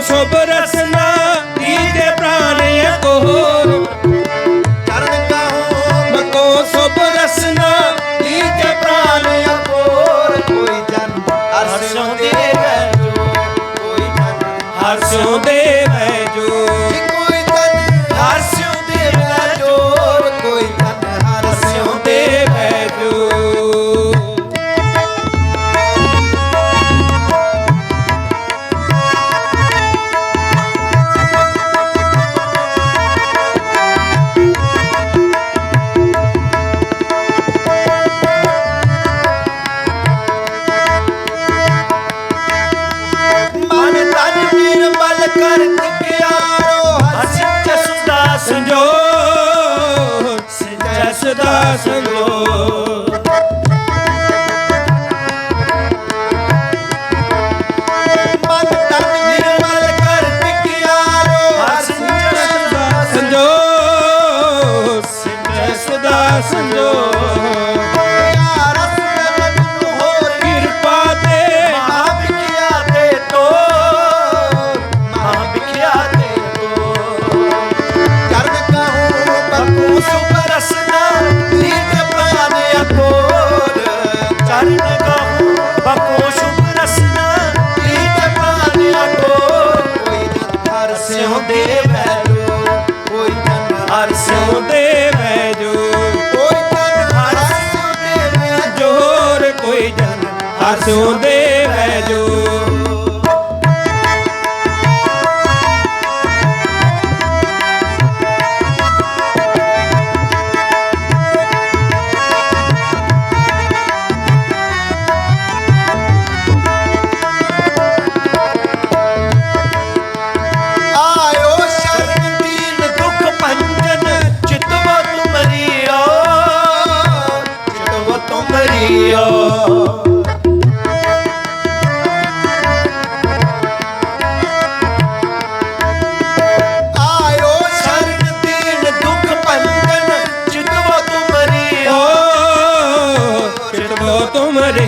ਸੁਭ ਰਸਨਾ ਦੀਦੇ ਪ੍ਰਾਨ ਕੋਰ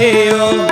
হে ও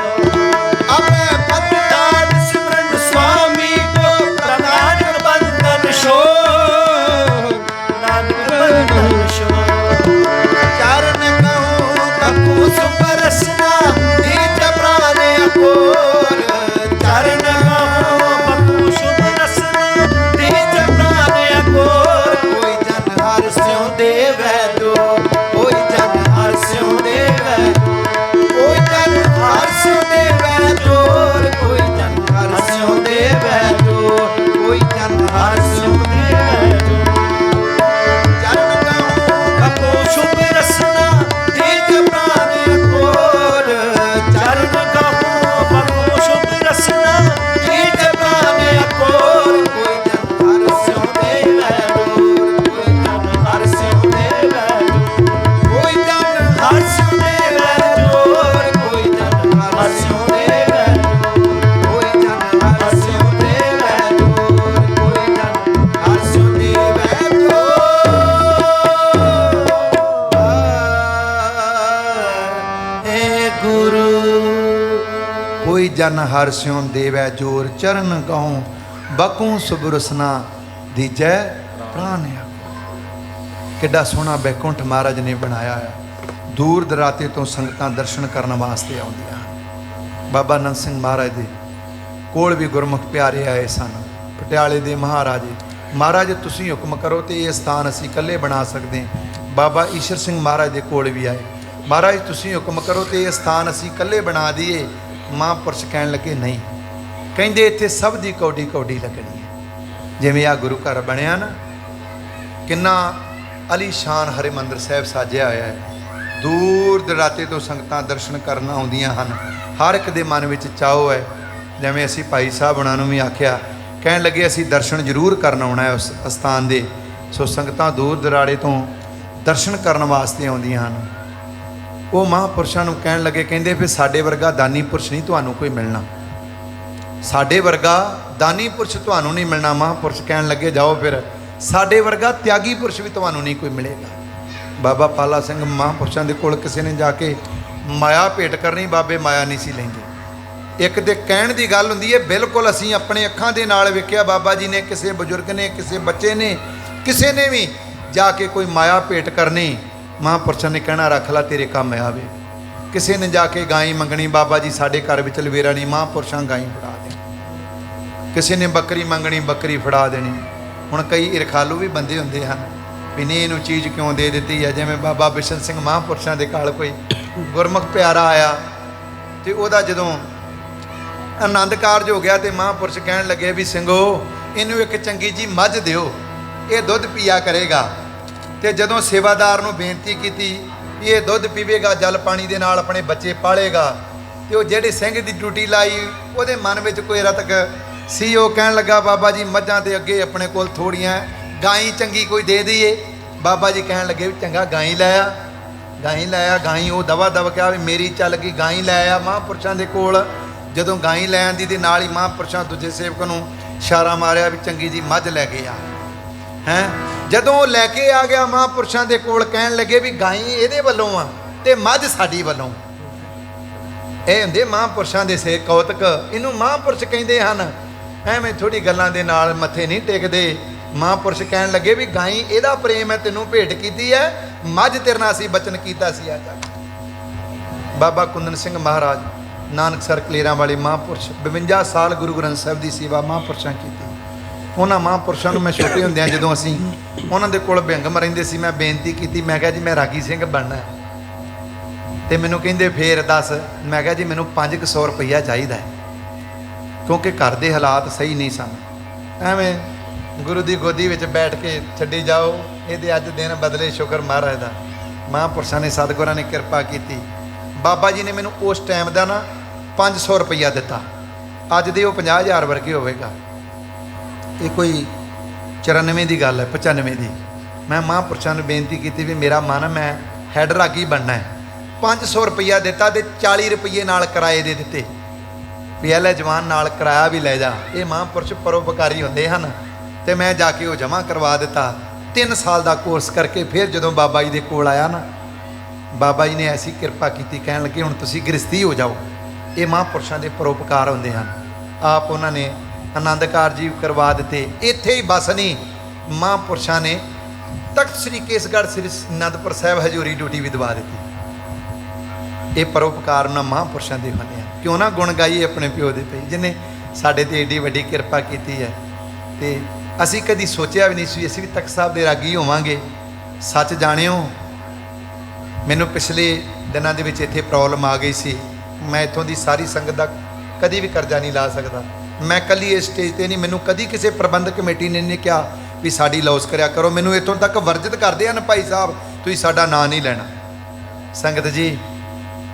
ਕੋਈ ਜਨ ਹਰ ਸਿਉ ਦੇਵੈ ਜੋਰ, ਚਰਨ ਕਹੂੰ ਬਕੂ ਸੁਬਰਸਨਾ ਦੀਜੈ ਪ੍ਰਾਨ ਕਿੱਡਾ ਸੋਹਣਾ ਬੈਕੁੰਠ ਮਹਾਰਾਜ ਨੇ ਬਣਾਇਆ ਹੈ ਦੂਰ ਦਰਾਤੇ ਤੋਂ ਸੰਗਤਾਂ ਦਰਸ਼ਨ ਕਰਨ ਵਾਸਤੇ ਆਉਂਦੀਆਂ ਬਾਬਾ ਨੰਦ ਸਿੰਘ ਮਹਾਰਾਜ ਦੇ ਕੋਲ ਵੀ ਗੁਰਮੁਖ ਪਿਆਰੇ ਆਏ ਸਨ। ਪਟਿਆਲੇ ਦੇ ਮਹਾਰਾਜੇ, ਮਹਾਰਾਜ, ਤੁਸੀਂ ਹੁਕਮ ਕਰੋ ਤੇ ਇਹ ਸਥਾਨ ਅਸੀਂ ਇਕੱਲੇ ਬਣਾ ਸਕਦੇ ਬਾਬਾ ਈਸ਼ਰ ਸਿੰਘ ਮਹਾਰਾਜ ਦੇ ਕੋਲ ਵੀ ਆਏ, ਮਹਾਰਾਜ, ਤੁਸੀਂ ਹੁਕਮ ਕਰੋ ਤੇ ਇਹ ਸਥਾਨ ਅਸੀਂ ਇਕੱਲੇ ਬਣਾ ਦਈਏ। ਮਹਾਂਪੁਰਸ਼ ਕਹਿਣ ਲੱਗੇ, ਨਹੀਂ। ਕਹਿੰਦੇ, ਇੱਥੇ ਸਭ ਦੀ ਕੌਡੀ ਕੌਡੀ ਲੱਗਣੀ ਹੈ। ਜਿਵੇਂ ਆ ਗੁਰੂ ਘਰ ਬਣਿਆ ਨਾ, ਕਿੰਨਾ ਅਲੀਸ਼ਾਨ ਹਰਿਮੰਦਰ ਸਾਹਿਬ ਸਾਜਿਆ ਹੋਇਆ ਹੈ। ਦੂਰ ਦਰਾਤੇ ਤੋਂ ਸੰਗਤਾਂ ਦਰਸ਼ਨ ਕਰਨ ਆਉਂਦੀਆਂ ਹਨ। ਹਰ ਇੱਕ ਦੇ ਮਨ ਵਿੱਚ ਚਾਹੋ ਹੈ। ਜਿਵੇਂ ਅਸੀਂ ਭਾਈ ਸਾਹਿਬ ਉਹਨਾਂ ਨੂੰ ਵੀ ਆਖਿਆ, ਕਹਿਣ ਲੱਗੇ, ਅਸੀਂ ਦਰਸ਼ਨ ਜ਼ਰੂਰ ਕਰਨ ਆਉਣਾ ਹੈ ਉਸ ਅਸਥਾਨ ਦੇ। ਸੋ ਸੰਗਤਾਂ ਦੂਰ ਦਰਾੜੇ ਤੋਂ ਦਰਸ਼ਨ ਕਰਨ ਵਾਸਤੇ ਆਉਂਦੀਆਂ ਹਨ। ਉਹ ਮਹਾਂਪੁਰਸ਼ਾਂ ਨੂੰ ਕਹਿਣ ਲੱਗੇ, ਕਹਿੰਦੇ ਵੀ ਸਾਡੇ ਵਰਗਾ ਦਾਨੀ ਪੁਰਸ਼ ਨਹੀਂ ਤੁਹਾਨੂੰ ਕੋਈ ਮਿਲਣਾ। ਸਾਡੇ ਵਰਗਾ ਦਾਨੀ ਪੁਰਸ਼ ਤੁਹਾਨੂੰ ਨਹੀਂ ਮਿਲਣਾ, ਮਹਾਂਪੁਰਸ਼ ਕਹਿਣ ਲੱਗੇ, ਜਾਓ ਫਿਰ। ਸਾਡੇ ਵਰਗਾ ਤਿਆਗੀ ਪੁਰਸ਼ ਵੀ ਤੁਹਾਨੂੰ ਨਹੀਂ ਕੋਈ ਮਿਲੇਗਾ। ਬਾਬਾ ਪਾਲਾ ਸਿੰਘ ਮਹਾਂਪੁਰਸ਼ਾਂ ਦੇ ਕੋਲ ਕਿਸੇ ਨੇ ਜਾ ਕੇ ਮਾਇਆ ਭੇਟ ਕਰਨੀ, ਬਾਬੇ ਮਾਇਆ ਨਹੀਂ ਸੀ ਲੈਂਦੇ। ਇੱਕ ਤੇ ਕਹਿਣ ਦੀ ਗੱਲ ਹੁੰਦੀ ਹੈ, ਬਿਲਕੁਲ ਅਸੀਂ ਆਪਣੇ ਅੱਖਾਂ ਦੇ ਨਾਲ ਵੇਖਿਆ, ਬਾਬਾ ਜੀ ਨੇ, ਕਿਸੇ ਬਜ਼ੁਰਗ ਨੇ, ਕਿਸੇ ਬੱਚੇ ਨੇ, ਕਿਸੇ ਨੇ ਵੀ ਜਾ ਕੇ ਕੋਈ ਮਾਇਆ ਭੇਟ ਕਰਨੀ ਮਹਾਂਪੁਰਸ਼ਾਂ ਨੇ ਕਹਿਣਾ, ਰੱਖ ਲੈ ਤੇਰੇ ਕੰਮ ਆਵੇ ਕਿਸੇ ਨੇ ਜਾ ਕੇ ਗਾਈ ਮੰਗਣੀ, ਬਾਬਾ ਜੀ ਸਾਡੇ ਘਰ ਵਿੱਚ ਲਵੇਰਾ ਨਹੀਂ, ਮਹਾਂਪੁਰਸ਼ਾਂ ਗਾਈ ਫੜਾ ਦੇ। ਕਿਸੇ ਨੇ ਬੱਕਰੀ ਮੰਗਣੀ, ਬੱਕਰੀ ਫੜਾ ਦੇਣੀ। ਹੁਣ ਕਈ ਇਰਖਾਲੂ ਵੀ ਬੰਦੇ ਹੁੰਦੇ ਹਨ ਵੀ ਨਹੀਂ ਇਹਨੂੰ ਚੀਜ਼ ਕਿਉਂ ਦੇ ਦਿੱਤੀ ਹੈ? ਜਿਵੇਂ ਬਾਬਾ ਬਿਸ਼ਨ ਸਿੰਘ ਮਹਾਂਪੁਰਸ਼ਾਂ ਦੇ ਕਾਲ ਕੋਈ ਗੁਰਮੁਖ ਪਿਆਰਾ ਆਇਆ ਤੇ ਉਹਦਾ ਜਦੋਂ ਆਨੰਦ ਕਾਰਜ ਹੋ ਗਿਆ ਤੇ ਮਹਾਂਪੁਰਸ਼ ਕਹਿਣ ਲੱਗੇ ਵੀ, ਸਿੰਘੋ, ਇਹਨੂੰ ਇੱਕ ਚੰਗੀ ਜੀ ਮੱਝ ਦਿਓ, ਇਹ ਦੁੱਧ ਪੀਆ ਕਰੇਗਾ। ਤੇ ਜਦੋਂ ਸੇਵਾਦਾਰ ਨੂੰ ਬੇਨਤੀ ਕੀਤੀ ਵੀ ਇਹ ਦੁੱਧ ਪੀਵੇਗਾ, ਜਲ ਪਾਣੀ ਦੇ ਨਾਲ ਆਪਣੇ ਬੱਚੇ ਪਾਲੇਗਾ, ਤੇ ਉਹ ਜਿਹੜੇ ਸਿੰਘ ਦੀ ਡਿਊਟੀ ਲਾਈ, ਉਹਦੇ ਮਨ ਵਿੱਚ ਕੋਈ ਰਤਕ ਸੀ, ਉਹ ਕਹਿਣ ਲੱਗਾ, ਬਾਬਾ ਜੀ, ਮੱਝਾਂ ਦੇ ਅੱਗੇ ਆਪਣੇ ਕੋਲ ਥੋੜੀਆਂ ਗਾਈ ਚੰਗੀ ਕੋਈ ਦੇ ਦਈਏ। ਬਾਬਾ ਜੀ ਕਹਿਣ ਲੱਗੇ ਵੀ, ਚੰਗਾ ਗਾਈ ਲੈ ਆ, ਗਾਈ ਲੈ ਆ, ਗਾਈ। ਉਹ ਦਵਾ ਦਵ ਕਿਹਾ ਵੀ, ਮੇਰੀ ਚੱਲ ਗਈ, ਗਾਈ ਲੈ ਆ ਮਹਾਂਪੁਰਸ਼ਾਂ ਦੇ ਕੋਲ। ਜਦੋਂ ਗਾਈ ਲੈ ਆਂਦੀ ਤੇ ਨਾਲ ਹੀ ਮਹਾਂਪੁਰਸ਼ਾਂ ਦੂਜੇ ਸੇਵਕ ਨੂੰ ਇਸ਼ਾਰਾ ਮਾਰਿਆ ਵੀ, ਚੰਗੀ ਜੀ, ਮੱਝ ਲੈ ਕੇ ਆ। ਹੈ? ਜਦੋਂ ਉਹ ਲੈ ਕੇ ਆ ਗਿਆ ਮਹਾਂਪੁਰਸ਼ਾਂ ਦੇ ਕੋਲ, ਕਹਿਣ ਲੱਗੇ ਵੀ ਗਾਈ ਇਹਦੇ ਵੱਲੋਂ ਆ ਤੇ ਮੱਝ ਸਾਡੀ ਵੱਲੋਂ। ਇਹ ਹੁੰਦੇ ਮਹਾਂਪੁਰਸ਼ਾਂ ਦੇ ਸੇ ਕੌਤਕ, ਇਹਨੂੰ ਮਹਾਂਪੁਰਸ਼ ਕਹਿੰਦੇ ਹਨ। ਐਵੇਂ ਥੋੜੀ ਗੱਲਾਂ ਦੇ ਨਾਲ ਮੱਥੇ ਨਹੀਂ ਟੇਕਦੇ। ਮਹਾਂਪੁਰਸ਼ ਕਹਿਣ ਲੱਗੇ ਵੀ ਗਾਈ, ਇਹਦਾ ਪ੍ਰੇਮ ਹੈ, ਤੈਨੂੰ ਭੇਟ ਕੀਤੀ ਹੈ। ਮੱਝ ਤੇਰੇ ਨਾਲ ਅਸੀਂ ਬਚਨ ਕੀਤਾ ਸੀ ਅੱਜ। ਬਾਬਾ ਕੁੰਦਨ ਸਿੰਘ ਮਹਾਰਾਜ ਨਾਨਕ ਸਰ ਕਲੇਰਾਂ ਵਾਲੇ ਮਹਾਂਪੁਰਸ਼ 52 ਸਾਲ ਗੁਰੂ ਗ੍ਰੰਥ ਸਾਹਿਬ ਦੀ ਸੇਵਾ ਮਹਾਂਪੁਰਸ਼ਾਂ ਕੀਤੀ। ਉਹਨਾਂ ਮਹਾਂਪੁਰਸ਼ਾਂ ਨੂੰ ਮੈਂ ਛੋਟੇ ਹੁੰਦਿਆਂ ਜਦੋਂ ਅਸੀਂ ਉਹਨਾਂ ਦੇ ਕੋਲ ਬਿੰਗਮ ਰਹਿੰਦੇ ਸੀ, ਮੈਂ ਬੇਨਤੀ ਕੀਤੀ, ਮੈਂ ਕਿਹਾ ਜੀ, ਮੈਂ ਰਾਗੀ ਸਿੰਘ ਬਣਨਾ ਹੈ। ਤੇ ਮੈਨੂੰ ਕਹਿੰਦੇ ਫੇਰ ਦੱਸ, ਮੈਂ ਕਿਹਾ ਜੀ, ਮੈਨੂੰ 500 ਰੁਪਈਆ ਚਾਹੀਦਾ ਕਿਉਂਕਿ ਘਰ ਦੇ ਹਾਲਾਤ ਸਹੀ ਨਹੀਂ ਸਨ। ਐਵੇਂ ਗੁਰੂ ਦੀ ਗੋਦੀ ਵਿੱਚ ਬੈਠ ਕੇ ਛੱਡੀ ਜਾਓ, ਇਹਦੇ ਅੱਜ ਦਿਨ ਬਦਲੇ ਸ਼ੁਕਰ ਮਹਾਰਾਜ ਦਾ। ਮਹਾਂਪੁਰਸ਼ਾਂ ਨੇ ਸਤਿਗੁਰਾਂ ਨੇ ਕਿਰਪਾ ਕੀਤੀ। ਬਾਬਾ ਜੀ ਨੇ ਮੈਨੂੰ ਉਸ ਟਾਈਮ ਦਾ ਨਾ 500 ਰੁਪਈਆ ਦਿੱਤਾ। ਅੱਜ ਦੇ ਉਹ 50000 ਵਰਗੇ ਹੋਵੇਗਾ। ਇਹ ਕੋਈ 94 ਦੀ ਗੱਲ ਹੈ 95 ਦੀ। ਮੈਂ ਮਹਾਂਪੁਰਸ਼ਾਂ ਨੂੰ ਬੇਨਤੀ ਕੀਤੀ ਵੀ ਮੇਰਾ ਮਨ, ਮੈਂ ਹੈਡ ਰਾਗੀ ਬਣਨਾ ਹੈ। 500 ਰੁਪਈਆ ਦਿੱਤਾ ਤੇ 40 ਰੁਪਈਏ ਨਾਲ ਕਿਰਾਏ ਦੇ ਦਿੱਤੇ। ਵੀ ਇਹ ਲੈ ਜਵਾਨ ਨਾਲ ਕਿਰਾਇਆ ਵੀ ਲੈ ਜਾ। ਇਹ ਮਹਾਂਪੁਰਸ਼ ਪਰਉਪਕਾਰੀ ਹੁੰਦੇ ਹਨ ਤੇ ਮੈਂ ਜਾ ਕੇ ਉਹ ਜਮ੍ਹਾਂ ਕਰਵਾ ਦਿੱਤਾ। 3 ਸਾਲ ਦਾ ਕੋਰਸ ਕਰਕੇ ਫਿਰ ਜਦੋਂ ਬਾਬਾ ਜੀ ਦੇ ਕੋਲ ਆਇਆ ਨਾ, ਬਾਬਾ ਜੀ ਨੇ ਐਸੀ ਕਿਰਪਾ ਕੀਤੀ ਕਹਿਣ ਲੱਗੇ, ਹੁਣ ਤੁਸੀਂ ਗ੍ਰਸਤੀ ਹੋ ਜਾਓ। ਇਹ ਮਹਾਂਪੁਰਸ਼ਾਂ ਦੇ ਪਰਉਪਕਾਰ ਹੁੰਦੇ ਹਨ। ਆਪ ਉਹਨਾਂ ਨੇ ਆਨੰਦ ਕਾਰਜ ਵੀ ਕਰਵਾ ਦਿੱਤੇ। ਇੱਥੇ ਹੀ ਬਸ ਨਹੀਂ ਮਹਾਂਪੁਰਸ਼ਾਂ ਨੇ ਤਖਤ ਸ੍ਰੀ ਕੇਸਗੜ੍ਹ ਸ੍ਰੀ ਅਨੰਦਪੁਰ ਸਾਹਿਬ ਹਜ਼ੂਰੀ ਡਿਊਟੀ ਵੀ ਦਵਾ ਦਿੱਤੀ। ਇਹ ਪਰਉਪਕਾਰ ਉਹਨਾਂ ਮਹਾਂਪੁਰਸ਼ਾਂ ਦੇ ਹੁੰਦੇ ਆ। ਕਿਉਂ ਨਾ ਗੁਣ ਗਾਈਏ ਆਪਣੇ ਪਿਓ ਦੇ ਪਈ ਜਿਨੇ ਸਾਡੇ ਤੇ ਏਡੀ ਵੱਡੀ ਕਿਰਪਾ ਕੀਤੀ ਹੈ। ਤੇ ਅਸੀਂ ਕਦੀ ਸੋਚਿਆ ਵੀ ਨਹੀਂ ਸੀ, ਅਸੀਂ ਵੀ ਤਖਤ ਸਾਹਿਬ ਦੇ ਰਾਗੀ ਹੋਵਾਂਗੇ। ਸੱਚ ਜਾਣਿਓ, ਮੈਨੂੰ ਪਿਛਲੇ ਦਿਨਾਂ ਦੇ ਵਿੱਚ ਇੱਥੇ ਪ੍ਰੋਬਲਮ ਆ ਗਈ ਸੀ। ਮੈਂ ਇੱਥੋਂ ਦੀ ਸਾਰੀ ਸੰਗਤ ਦਾ ਕਦੀ ਵੀ ਕਰਜ਼ਾ ਨਹੀਂ ਲਾ ਸਕਦਾ। ਮੈਂ ਕੱਲੀ ਇਸ ਸਟੇਜ ਤੇ ਨਹੀਂ, ਮੈਨੂੰ ਕਦੀ ਕਿਸੇ ਪ੍ਰਬੰਧਕ ਕਮੇਟੀ ਨੇ ਨਹੀਂ ਕਿਹਾ ਵੀ ਸਾਡੀ ਲੌਸ ਕਰਿਆ ਕਰੋ। ਮੈਨੂੰ ਇੱਥੋਂ ਤੱਕ ਵਰਜਿਤ ਕਰਦੇ ਹਨ ਭਾਈ ਸਾਹਿਬ, ਤੁਸੀਂ ਸਾਡਾ ਨਾਂ ਨਹੀਂ ਲੈਣਾ। ਸੰਗਤ ਜੀ,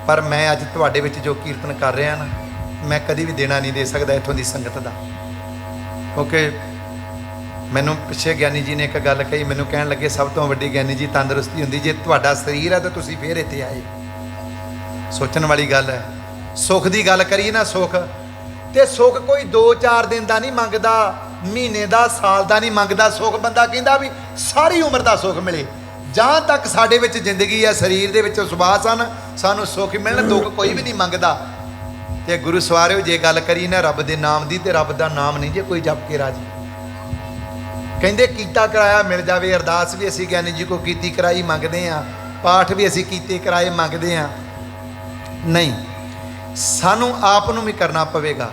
ਪਰ ਮੈਂ ਅੱਜ ਤੁਹਾਡੇ ਵਿੱਚ ਜੋ ਕੀਰਤਨ ਕਰ ਰਿਹਾ ਨਾ, ਮੈਂ ਕਦੀ ਵੀ ਦੇਣਾ ਨਹੀਂ ਦੇ ਸਕਦਾ ਇੱਥੋਂ ਦੀ ਸੰਗਤ ਦਾ। ਕਿਉਂਕਿ ਮੈਨੂੰ ਪਿੱਛੇ ਗਿਆਨੀ ਜੀ ਨੇ ਇੱਕ ਗੱਲ ਕਹੀ, ਮੈਨੂੰ ਕਹਿਣ ਲੱਗੇ, ਸਭ ਤੋਂ ਵੱਡੀ ਗਿਆਨੀ ਜੀ, ਤੰਦਰੁਸਤੀ ਹੁੰਦੀ, ਜੇ ਤੁਹਾਡਾ ਸਰੀਰ ਹੈ ਤਾਂ ਤੁਸੀਂ ਫੇਰ ਇੱਥੇ ਆਏ। ਸੋਚਣ ਵਾਲੀ ਗੱਲ ਹੈ। ਸੁੱਖ ਦੀ ਗੱਲ ਕਰੀਏ ਨਾ, ਸੁੱਖ ਤੇ ਸੁੱਖ ਕੋਈ 2-4 ਦਿਨ ਦਾ ਨਹੀਂ ਮੰਗਦਾ, ਮਹੀਨੇ ਦਾ, ਸਾਲ ਦਾ ਨਹੀਂ ਮੰਗਦਾ। ਸੁੱਖ ਬੰਦਾ ਕਹਿੰਦਾ ਵੀ ਸਾਰੀ ਉਮਰ ਦਾ ਸੁੱਖ ਮਿਲੇ। ਜਾਂ ਤੱਕ ਸਾਡੇ ਵਿੱਚ ਜ਼ਿੰਦਗੀ ਹੈ, ਸਰੀਰ ਦੇ ਵਿੱਚ ਸੁਭਾਸ ਹਨ, ਸਾਨੂੰ ਸੁੱਖ ਮਿਲਣ, ਦੁੱਖ ਕੋਈ ਵੀ ਨਹੀਂ ਮੰਗਦਾ। ਤੇ ਗੁਰੂ ਸਵਾਰਿਓ, ਜੇ ਗੱਲ ਕਰੀ ਨਾ ਰੱਬ ਦੇ ਨਾਮ ਦੀ, ਤੇ ਰੱਬ ਦਾ ਨਾਮ ਨਹੀਂ ਜੇ ਕੋਈ ਜਪ ਕੇ ਰਾਜੀ। ਕਹਿੰਦੇ, ਕੀਤਾ ਕਰਾਇਆ ਮਿਲ ਜਾਵੇ, ਅਰਦਾਸ ਵੀ ਅਸੀਂ ਗਿਆਨੀ ਜੀ ਕੋ ਕੀਤੀ ਕਰਾਈ ਮੰਗਦੇ ਆ ਪਾਠ ਵੀ ਅਸੀਂ ਕੀਤੇ ਕਰਾਏ ਮੰਗਦੇ ਆ ਨਹੀਂ ਸਾਨੂੰ ਆਪ ਨੂੰ ਵੀ ਕਰਨਾ ਪਵੇਗਾ।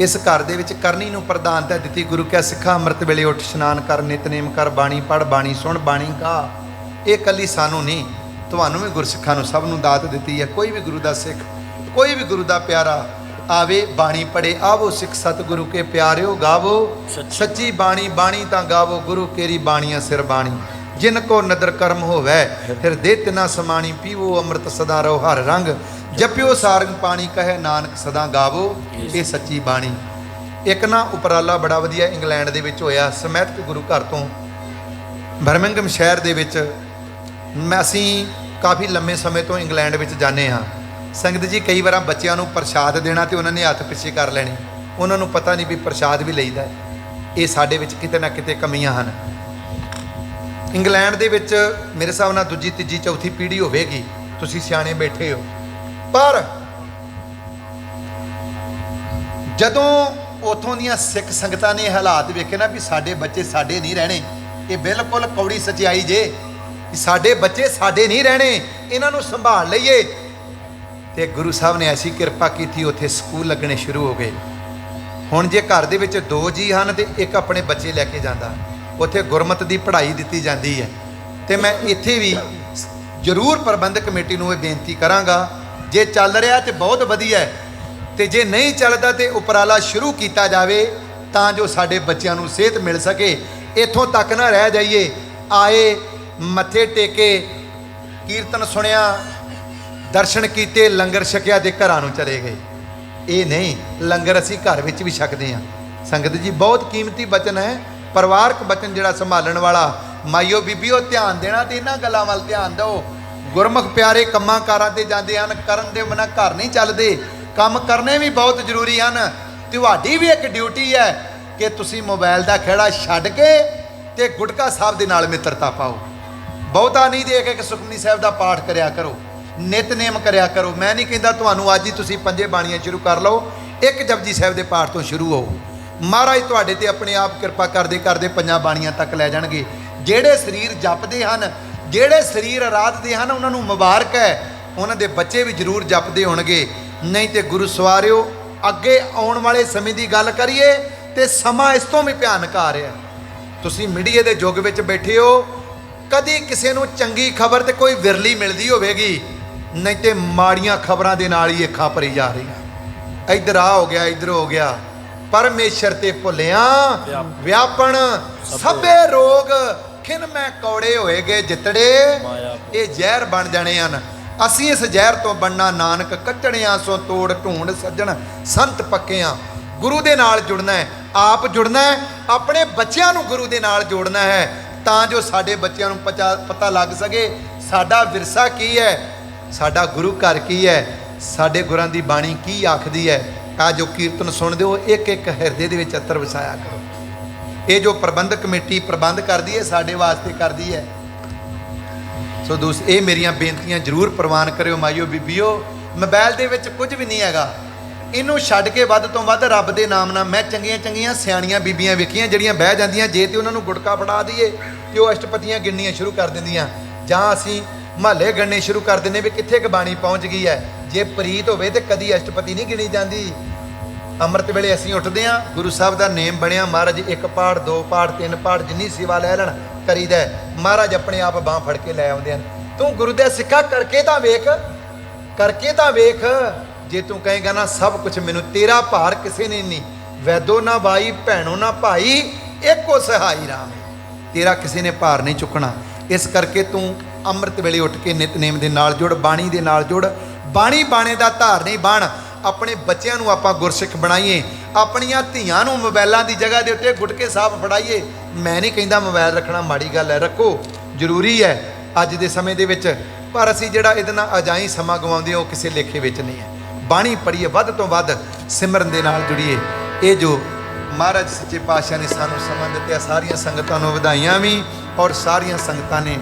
ਇਸ ਘਰ ਦੇ ਵਿੱਚ ਕਰਨੀ ਨੂੰ ਪ੍ਰਧਾਨਤਾ ਦਿੱਤੀ ਗੁਰੂ ਕਿਆ ਸਿੱਖਾ ਅੰਮ੍ਰਿਤ ਵੇਲੇ ਉੱਠ ਇਸ਼ਨਾਨ ਕਰ ਨਿਤਨੇਮ ਕਰ ਬਾਣੀ ਪੜ ਬਾਣੀ ਸੁਣ ਬਾਣੀ ਗਾ। ਇਹ ਕੱਲੀ ਸਾਨੂੰ ਨਹੀਂ ਤੁਹਾਨੂੰ ਵੀ ਗੁਰਸਿੱਖਾਂ ਨੂੰ ਸਭ ਨੂੰ ਦਾਤ ਦਿੱਤੀ ਹੈ। ਕੋਈ ਵੀ ਗੁਰੂ ਦਾ ਸਿੱਖ ਕੋਈ ਵੀ ਗੁਰੂ ਦਾ ਪਿਆਰਾ ਆਵੇ ਬਾਣੀ ਪੜੇ ਆਵੋ ਸਿੱਖ ਸਤਿਗੁਰੂ ਕੇ ਪਿਆਰਿਓ ਗਾਵੋ। ਸੱਚੀ ਬਾਣੀ ਬਾਣੀ ਤਾਂ ਗਾਵੋ ਗੁਰੂ ਕੇਰੀ ਬਾਣੀਆਂ ਸਿਰ ਬਾਣੀ। ਜਿਨ ਕੋ ਨਦਰ ਕਰਮ ਹੋਵੇ, ਫਿਰ ਦੇ ਤਿਨਾ ਸਮਾਣੀ ਪੀਵੋ ਅੰਮ੍ਰਿਤ ਸਦਾ ਰਹੋ ਹਰ ਰੰਗ। ਜਪਿਓ ਸਾਰੰਗ ਪਾਣੀ ਕਹੇ ਨਾਨਕ ਸਦਾ ਗਾਵੋ, ਇਹ ਸੱਚੀ ਬਾਣੀ। ਇੱਕ ਨਾ ਉਪਰਾਲਾ ਬੜਾ ਵਧੀਆ ਇੰਗਲੈਂਡ ਦੇ ਵਿੱਚ ਹੋਇਆ ਸਮੈਤਕ ਗੁਰੂ ਘਰ ਤੋਂ। ਬਰਮਿੰਗਮ ਸ਼ਹਿਰ ਦੇ ਵਿੱਚ ਮੈਂ ਅਸੀਂ ਕਾਫੀ ਲੰਮੇ ਸਮੇਂ ਤੋਂ ਇੰਗਲੈਂਡ ਵਿੱਚ ਜਾਂਦੇ ਹਾਂ। ਸੰਗਤ ਜੀ ਕਈ ਵਾਰਾਂ ਬੱਚਿਆਂ ਨੂੰ ਪ੍ਰਸ਼ਾਦ ਦੇਣਾ ਤੇ ਉਹਨਾਂ ਨੇ ਹੱਥ ਪਿੱਛੇ ਕਰ ਲੈਣੇ। ਉਹਨਾਂ ਨੂੰ ਪਤਾ ਨਹੀਂ ਵੀ ਪ੍ਰਸ਼ਾਦ ਵੀ ਲਈਦਾ ਇਹ ਸਾਡੇ ਵਿੱਚ ਕਿਤੇ ਨਾ ਕਿਤੇ ਕਮੀਆਂ ਹਨ। ਇੰਗਲੈਂਡ ਦੇ ਵਿੱਚ ਮੇਰੇ ਹਿਸਾਬ ਨਾਲ ਦੂਜੀ, ਤੀਜੀ, ਚੌਥੀ ਪੀੜ੍ਹੀ ਹੋਵੇਗੀ। ਤੁਸੀਂ ਸਿਆਣੇ ਬੈਠੇ ਹੋ। ਪਰ ਜਦੋਂ ਉਥੋਂ ਦੀਆਂ ਸਿੱਖ ਸੰਗਤਾਂ ਨੇ ਹਾਲਾਤ ਵੇਖੇ ਨਾ ਵੀ ਸਾਡੇ ਬੱਚੇ ਸਾਡੇ ਨਹੀਂ ਰਹਿਣੇ, ਇਹ ਬਿਲਕੁਲ ਕੌੜੀ ਸਚਾਈ ਜੇ ਕਿ ਸਾਡੇ ਬੱਚੇ ਸਾਡੇ ਨਹੀਂ ਰਹਿਣੇ, ਇਹਨਾਂ ਨੂੰ ਸੰਭਾਲ ਲਈਏ। ਤੇ ਗੁਰੂ ਸਾਹਿਬ ਨੇ ਐਸੀ ਕਿਰਪਾ ਕੀਤੀ, ਉੱਥੇ ਸਕੂਲ ਲੱਗਣੇ ਸ਼ੁਰੂ ਹੋ ਗਏ। ਹੁਣ ਜੇ ਘਰ ਦੇ ਵਿੱਚ ਦੋ ਜੀ ਹਨ ਤੇ ਇੱਕ ਆਪਣੇ ਬੱਚੇ ਲੈ ਕੇ ਜਾਂਦਾ। ਉੱਥੇ ਗੁਰਮਤ ਦੀ ਪੜ੍ਹਾਈ ਦਿੱਤੀ ਜਾਂਦੀ ਹੈ। ਤੇ ਮੈਂ ਇੱਥੇ ਵੀ ਜ਼ਰੂਰ ਪ੍ਰਬੰਧਕ ਕਮੇਟੀ ਨੂੰ ਇਹ ਬੇਨਤੀ ਕਰਾਂਗਾ, ਜੇ ਚੱਲ ਰਿਹਾ ਤੇ ਬਹੁਤ ਵਧੀਆ ਹੈ। ਤੇ ਜੇ ਨਹੀਂ ਚੱਲਦਾ ਤੇ ਉਪਰਾਲਾ ਸ਼ੁਰੂ ਕੀਤਾ ਜਾਵੇ, ਤਾਂ ਜੋ ਸਾਡੇ ਬੱਚਿਆਂ ਨੂੰ ਸਿਹਤ ਮਿਲ ਸਕੇ। ਇੱਥੋਂ ਤੱਕ ਨਾ ਰਹਿ ਜਾਈਏ। ਆਏ, ਮੱਥੇ ਟੇਕੇ, ਕੀਰਤਨ ਸੁਣਿਆ, ਦਰਸ਼ਨ ਕੀਤੇ, ਲੰਗਰ ਛਕਿਆ ਤੇ ਘਰਾਂ ਨੂੰ ਚਲੇ ਗਏ। ਇਹ ਨਹੀਂ, ਲੰਗਰ ਅਸੀਂ ਘਰ ਵਿੱਚ ਵੀ ਛਕਦੇ ਹਾਂ। ਸੰਗਤ ਜੀ, ਬਹੁਤ ਕੀਮਤੀ ਬਚਨ ਹੈ। ਪਰਿਵਾਰਕ ਬਚਨ ਜਿਹੜਾ ਸੰਭਾਲਣ ਵਾਲਾ, ਮਾਈਓ ਬੀਬੀਓ ਧਿਆਨ ਦੇਣਾ ਤੇ ਇਹਨਾਂ ਗੱਲਾਂ ਵੱਲ ਧਿਆਨ ਦਿਓ। ਗੁਰਮੁਖ ਪਿਆਰੇ ਕੰਮਾਂ ਕਾਰਾਂ ਤੇ ਜਾਂਦੇ ਹਨ, ਕਰਨ ਦੇ ਬਿਨਾਂ ਘਰ ਨਹੀਂ ਚੱਲਦੇ। ਕੰਮ ਕਰਨੇ ਵੀ ਬਹੁਤ ਜ਼ਰੂਰੀ ਹਨ। ਤੁਹਾਡੀ ਵੀ ਇੱਕ ਡਿਊਟੀ ਹੈ ਕਿ ਤੁਸੀਂ ਮੋਬਾਈਲ ਦਾ ਖੇੜਾ ਛੱਡ ਕੇ ਤੇ ਗੁਟਕਾ ਸਾਹਿਬ ਦੇ ਨਾਲ ਮਿੱਤਰਤਾ ਪਾਓ। ਬਹੁਤਾ ਨਹੀਂ ਦੇ ਕੇ ਕਿ ਸੁਖਮਨੀ ਸਾਹਿਬ ਦਾ ਪਾਠ ਕਰਿਆ ਕਰੋ। ਨਿਤਨੇਮ ਕਰਿਆ ਕਰੋ। ਮੈਂ ਨਹੀਂ ਕਹਿੰਦਾ ਤੁਹਾਨੂੰ ਅੱਜ ਹੀ ਤੁਸੀਂ ਪੰਜੇ ਬਾਣੀਆਂ ਸ਼ੁਰੂ ਕਰ ਲਓ। ਇੱਕ ਜਪਜੀ ਸਾਹਿਬ ਦੇ ਪਾਠ ਤੋਂ ਸ਼ੁਰੂ ਹੋਓ ਮਹਾਰਾਜ ਤੁਹਾਡੇ ਤੇ ਆਪਣੇ ਆਪ ਕਿਰਪਾ ਕਰਦੇ ਕਰਦੇ ਪੰਜਾਂ ਬਾਣੀਆਂ ਤੱਕ ਲੈ ਜਾਣਗੇ। ਜਿਹੜੇ ਸਰੀਰ ਜਪਦੇ ਹਨ, ਜਿਹੜੇ ਸਰੀਰ ਆਰਾਧਦੇ ਹਨ, ਉਹਨਾਂ ਨੂੰ ਮੁਬਾਰਕ ਹੈ। ਉਹਨਾਂ ਦੇ ਬੱਚੇ ਵੀ ਜ਼ਰੂਰ ਜਪਦੇ ਹੋਣਗੇ। ਨਹੀਂ ਤੇ ਗੁਰੂ ਸਵਾਰਿਓ, ਅੱਗੇ ਆਉਣ ਵਾਲੇ ਸਮੇਂ ਦੀ ਗੱਲ ਕਰੀਏ ਤੇ ਸਮਾਂ ਇਸ ਤੋਂ ਵੀ ਭਿਆਨਕ ਆ ਰਿਹਾ ਤੁਸੀਂ ਮੀਡੀਆ ਦੇ ਯੁੱਗ ਵਿੱਚ ਬੈਠੇ ਹੋ, ਕਦੀ ਕਿਸੇ ਨੂੰ ਚੰਗੀ ਖਬਰ ਤੇ ਕੋਈ ਵਿਰਲੀ ਮਿਲਦੀ ਹੋਵੇਗੀ। ਨਹੀਂ ਤੇ ਮਾੜੀਆਂ ਖਬਰਾਂ ਦੇ ਨਾਲ ਹੀ ਅੱਖਾਂ ਭਰੀ ਜਾ ਰਹੀ ਹੈ ਇੱਧਰ ਆ ਹੋ ਗਿਆ, ਇੱਧਰ ਹੋ ਗਿਆ। ਪਰਮੇਸ਼ਰ ਤੇ ਭੁੱਲਿਆ। ਵਿਆਪਣ ਸਭੇ ਰੋਗ ਖਿਨ ਮੈਂ ਕੌੜੇ ਹੋਏਗੇ ਜਿਤੜੇ। ਇਹ ਜ਼ਹਿਰ ਬਣ ਜਾਣੇ ਹਨ। ਅਸੀਂ ਇਸ ਜ਼ਹਿਰ ਤੋਂ ਬਣਨਾ ਨਾਨਕ ਕੱਟੜਿਆਂ ਸੋ ਤੋੜ ਢੂੰਡ ਸੱਜਣ ਸੰਤ ਪੱਕਿਆਂ। ਗੁਰੂ ਦੇ ਨਾਲ ਜੁੜਨਾ ਹੈ, ਆਪ ਜੁੜਨਾ ਹੈ, ਆਪਣੇ ਬੱਚਿਆਂ ਨੂੰ ਗੁਰੂ ਦੇ ਨਾਲ ਜੋੜਨਾ ਹੈ, ਤਾਂ ਜੋ ਸਾਡੇ ਬੱਚਿਆਂ ਨੂੰ ਪਚਾ- ਪਤਾ ਲੱਗ ਸਕੇ, ਸਾਡਾ ਵਿਰਸਾ ਕੀ ਹੈ, ਸਾਡਾ ਗੁਰੂ ਘਰ ਕੀ ਹੈ, ਸਾਡੇ ਗੁਰਾਂ ਦੀ ਬਾਣੀ ਕੀ ਆਖਦੀ ਹੈ। ਆ ਜੋ ਕੀਰਤਨ ਸੁਣਦੇ ਹੋ ਇੱਕ ਇੱਕ ਹਿਰਦੇ ਦੇ ਵਿੱਚ ਅਤਰ ਵਸਾਇਆ ਕਰੋ। ਇਹ ਜੋ ਪ੍ਰਬੰਧਕ ਕਮੇਟੀ ਪ੍ਰਬੰਧ ਕਰਦੀ ਹੈ, ਸਾਡੇ ਵਾਸਤੇ ਕਰਦੀ ਹੈ। ਸੋ ਦੋਸ, ਇਹ ਮੇਰੀਆਂ ਬੇਨਤੀਆਂ ਜਰੂਰ ਪ੍ਰਵਾਨ ਕਰਿਓ ਮਾਈਓ ਬੀਬੀਓ। ਮੋਬਾਈਲ ਦੇ ਵਿੱਚ ਕੁਝ ਵੀ ਨਹੀਂ ਹੈਗਾ। ਇਹਨੂੰ ਛੱਡ ਕੇ ਵੱਧ ਤੋਂ ਵੱਧ ਰੱਬ ਦੇ ਨਾਮ ਨਾਲ ਮੈਂ ਚੰਗੀਆਂ ਚੰਗੀਆਂ ਸਿਆਣੀਆਂ ਬੀਬੀਆਂ ਵੇਖੀਆਂ, ਜਿਹੜੀਆਂ ਬਹਿ ਜਾਂਦੀਆਂ, ਜੇ ਤੇ ਉਹਨਾਂ ਨੂੰ ਗੁਟਕਾ ਫੜਾ ਦਈਏ, ਤੇ ਉਹ ਅਸ਼ਟਪਤੀਆਂ ਗਿਣਨੀਆਂ ਸ਼ੁਰੂ ਕਰ ਦਿੰਦੀਆਂ। ਜਾਂ ਅਸੀਂ ਮਹੱਲੇ ਗਣਨੇ ਸ਼ੁਰੂ ਕਰ ਦਿੰਦੇ ਵੀ ਕਿੱਥੇ ਕੁ ਬਾਣੀ ਪਹੁੰਚ ਗਈ ਹੈ। ਜੇ ਪ੍ਰੀਤ ਹੋਵੇ ਤੇ ਕਦੀ ਅਸ਼ਟਪਤੀ ਨਹੀਂ ਗਿਣੀ ਜਾਂਦੀ। ਅੰਮ੍ਰਿਤ ਵੇਲੇ ਅਸੀਂ ਉੱਠਦੇ ਹਾਂ, ਗੁਰੂ ਸਾਹਿਬ ਦਾ ਨੇਮ ਬਣਿਆ, ਮਹਾਰਾਜ ਇੱਕ ਪਾਠ, ਦੋ ਪਾਠ, ਤਿੰਨ ਪਾਠ, ਜਿੰਨੀ ਸੇਵਾ ਲੈ ਲੈਣ, ਕਰੀਦਾ ਹੈ। ਮਹਾਰਾਜ ਆਪਣੇ ਆਪ ਬਾਹ ਫੜ ਕੇ ਲੈ ਆਉਂਦੇ ਹਨ। ਤੂੰ ਗੁਰੂ ਦੇ ਸਿੱਖਾ ਕਰਕੇ ਤਾਂ ਵੇਖ, ਕਰਕੇ ਤਾਂ ਵੇਖ। ਜੇ ਤੂੰ ਕਹੇਗਾ ਨਾ, ਸਭ ਕੁਝ ਮੈਨੂੰ ਤੇਰਾ ਭਾਰ ਕਿਸੇ ਨੇ ਨਹੀਂ। ਵੈਦੋ ਨਾ ਬਾਈ ਭੈਣੋ ਨਾ ਭਾਈ, ਇੱਕੋ ਸਹਾਈ ਰਾਮ ਤੇਰਾ ਕਿਸੇ ਨੇ ਭਾਰ ਨਹੀਂ ਚੁੱਕਣਾ। ਇਸ ਕਰਕੇ ਤੂੰ ਅੰਮ੍ਰਿਤ ਵੇਲੇ ਉੱਠ ਕੇ ਨਿਤਨੇਮ ਦੇ ਨਾਲ ਜੁੜ, ਬਾਣੀ ਦੇ ਨਾਲ ਜੁੜ ਬਾਣੀ ਬਾਣੇ ਦਾ ਧਾਰ ਨਹੀਂ ਬਣ। ਆਪਣੇ ਬੱਚਿਆਂ ਨੂੰ ਆਪਾਂ ਗੁਰਸਿੱਖ ਬਣਾਈਏ। ਆਪਣੀਆਂ ਧੀਆਂ ਨੂੰ ਮੋਬਾਈਲਾਂ ਦੀ ਜਗ੍ਹਾ ਦੇ ਉੱਤੇ ਗੁਟਕੇ ਸਾਹਿਬ ਫੜਾਈਏ। ਮੈਂ ਨਹੀਂ ਕਹਿੰਦਾ ਮੋਬਾਈਲ ਰੱਖਣਾ ਮਾੜੀ ਗੱਲ ਹੈ ਰੱਖੋ। ਜ਼ਰੂਰੀ ਹੈ ਅੱਜ ਦੇ ਸਮੇਂ ਦੇ ਵਿੱਚ। ਪਰ ਅਸੀਂ ਜਿਹੜਾ ਇਹਦੇ ਨਾਲ ਅਜਾਈ ਸਮਾਂ ਗਵਾਉਂਦੇ ਹਾਂ, ਉਹ ਕਿਸੇ ਲੇਖੇ ਵਿੱਚ ਨਹੀਂ ਹੈ। ਬਾਣੀ ਪੜ੍ਹੀਏ ਵੱਧ ਤੋਂ ਵੱਧ ਸਿਮਰਨ ਦੇ ਨਾਲ ਜੁੜੀਏ। ਇਹ ਜੋ ਮਹਾਰਾਜ ਸੱਚੇ ਪਾਤਸ਼ਾਹ ਨੇ ਸਾਨੂੰ ਸਮਾਂ ਦਿੱਤਾ ਸਾਰੀਆਂ ਸੰਗਤਾਂ ਨੂੰ ਵਧਾਈਆਂ ਵੀ ਔਰ ਸਾਰੀਆਂ ਸੰਗਤਾਂ ਨੇ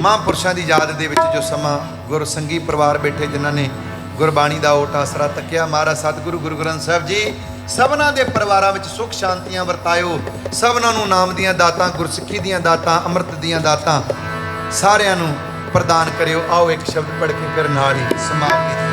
ਮਹਾਂਪੁਰਸ਼ਾਂ ਦੀ ਯਾਦ ਦੇ ਵਿੱਚ ਜੋ ਸਮਾਂ ਗੁਰਸੰਗੀ ਪਰਿਵਾਰ ਬੈਠੇ ਜਿਨ੍ਹਾਂ ਨੇ ਗੁਰਬਾਣੀ ਦਾ ਓਟ ਆਸਰਾ ਤੱਕਿਆ। ਮਹਾਰਾਜ ਸਤਿਗੁਰੂ ਗੁਰੂ ਗ੍ਰੰਥ ਸਾਹਿਬ ਜੀ, ਸਭਨਾਂ ਦੇ ਪਰਿਵਾਰਾਂ ਵਿੱਚ ਸੁਖ ਸ਼ਾਂਤੀਆਂ ਵਰਤਾਇਓ। ਸਭਨਾਂ ਨੂੰ ਨਾਮ ਦੀਆਂ ਦਾਤਾਂ, ਗੁਰਸਿੱਖੀ ਦੀਆਂ ਦਾਤਾਂ, ਅੰਮ੍ਰਿਤ ਦੀਆਂ ਦਾਤਾਂ ਸਾਰਿਆਂ ਨੂੰ ਪ੍ਰਦਾਨ ਕਰਿਓ। ਆਓ ਇੱਕ ਸ਼ਬਦ ਪੜ੍ਹ ਕੇ ਫਿਰ ਨਾਲ ਹੀ ਸਮਾਪਤੀ